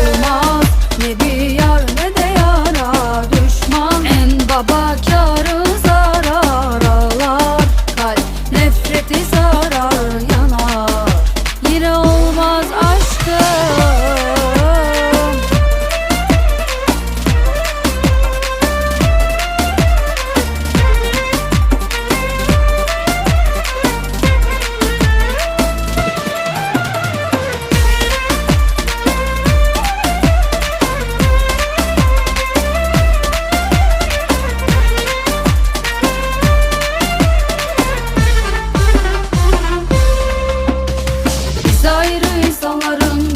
Olmaz. Ne diyar ne de yara. Düşman en baba karı zarar. Ağlar kalp nefreti zarar yanar. Yine olmaz aşkım insanların